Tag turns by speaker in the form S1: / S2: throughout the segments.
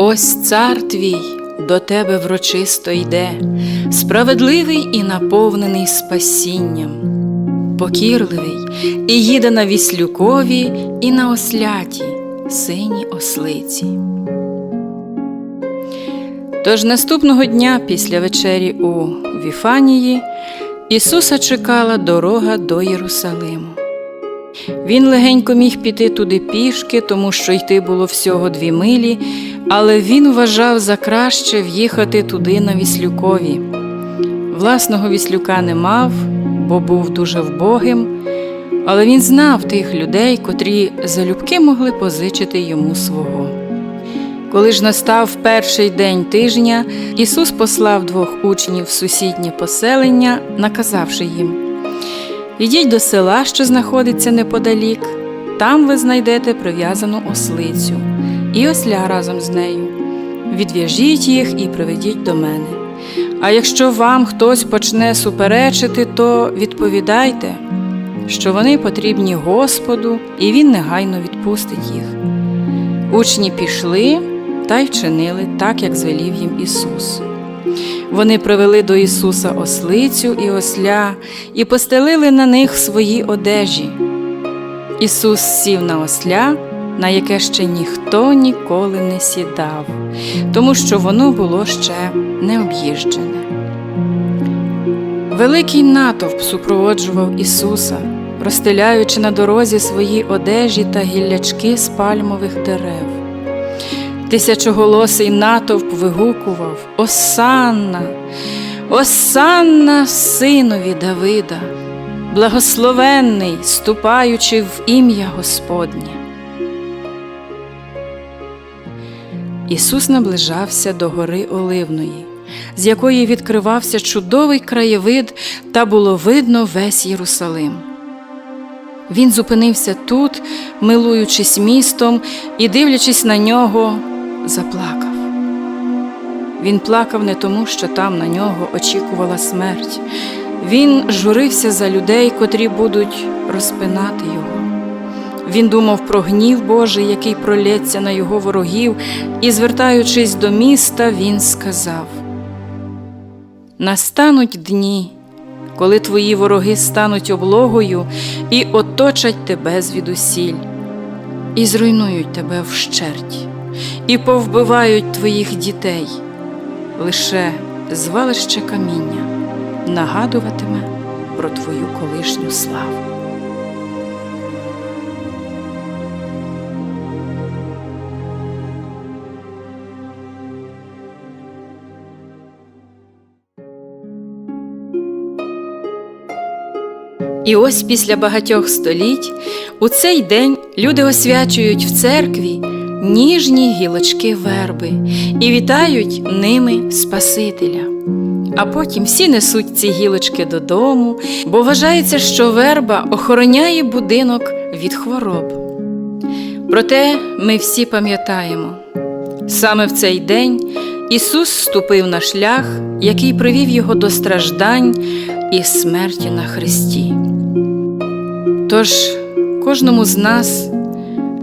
S1: Ось цар твій до тебе врочисто йде, справедливий і наповнений спасінням, покірливий і їде на віслюкові і на осляті, синій ослиці. Тож наступного дня після вечері у Віфанії Ісуса чекала дорога до Єрусалиму. Він легенько міг піти туди пішки, тому що йти було всього дві милі, але він вважав за краще в'їхати туди на Віслюкові. Власного віслюка не мав, бо був дуже вбогим, але він знав тих людей, котрі залюбки могли позичити йому свого. Коли ж настав перший день тижня, Ісус послав двох учнів в сусіднє поселення, наказавши їм: Ідіть до села, що знаходиться неподалік, там ви знайдете прив'язану ослицю і осля разом з нею. Відв'яжіть їх і приведіть до мене. А якщо вам хтось почне суперечити, то відповідайте, що вони потрібні Господу, і Він негайно відпустить їх. Учні пішли та й вчинили так, як звелів їм Ісус. Вони привели до Ісуса ослицю і осля і постелили на них свої одежі. Ісус сів на осля, на яке ще ніхто ніколи не сідав, тому що воно було ще не об'їжджене. Великий натовп супроводжував Ісуса, розстеляючи на дорозі свої одежі та гіллячки з пальмових дерев. Тисячоголосий натовп вигукував Осанна, Осанна синові Давида, благословенний, ступаючи в ім'я Господнє. Ісус наближався до гори Оливної, з якої відкривався чудовий краєвид, та було видно весь Єрусалим. Він зупинився тут, милуючись містом і, дивлячись на нього, заплакав. Він плакав не тому, що там на нього очікувала смерть. Він журився за людей, котрі будуть розпинати його. Він думав про гнів Божий, який пролється на його ворогів, і, звертаючись до міста, він сказав: Настануть дні, коли твої вороги стануть облогою і оточать тебе звідусіль, і зруйнують тебе вщерть, і повбивають твоїх дітей. Лише звалище каміння нагадуватиме про твою колишню славу. І ось після багатьох століть у цей день люди освячують в церкві ніжні гілочки верби і вітають ними Спасителя. А потім всі несуть ці гілочки додому, бо вважається, що верба охороняє будинок від хвороб. Проте ми всі пам'ятаємо, саме в цей день Ісус ступив на шлях, який привів його до страждань і смерті на Христі. Тож кожному з нас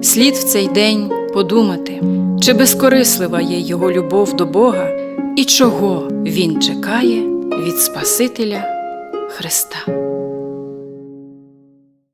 S1: слід в цей день подумати, чи безкорислива є його любов до Бога і чого Він чекає від Спасителя Христа.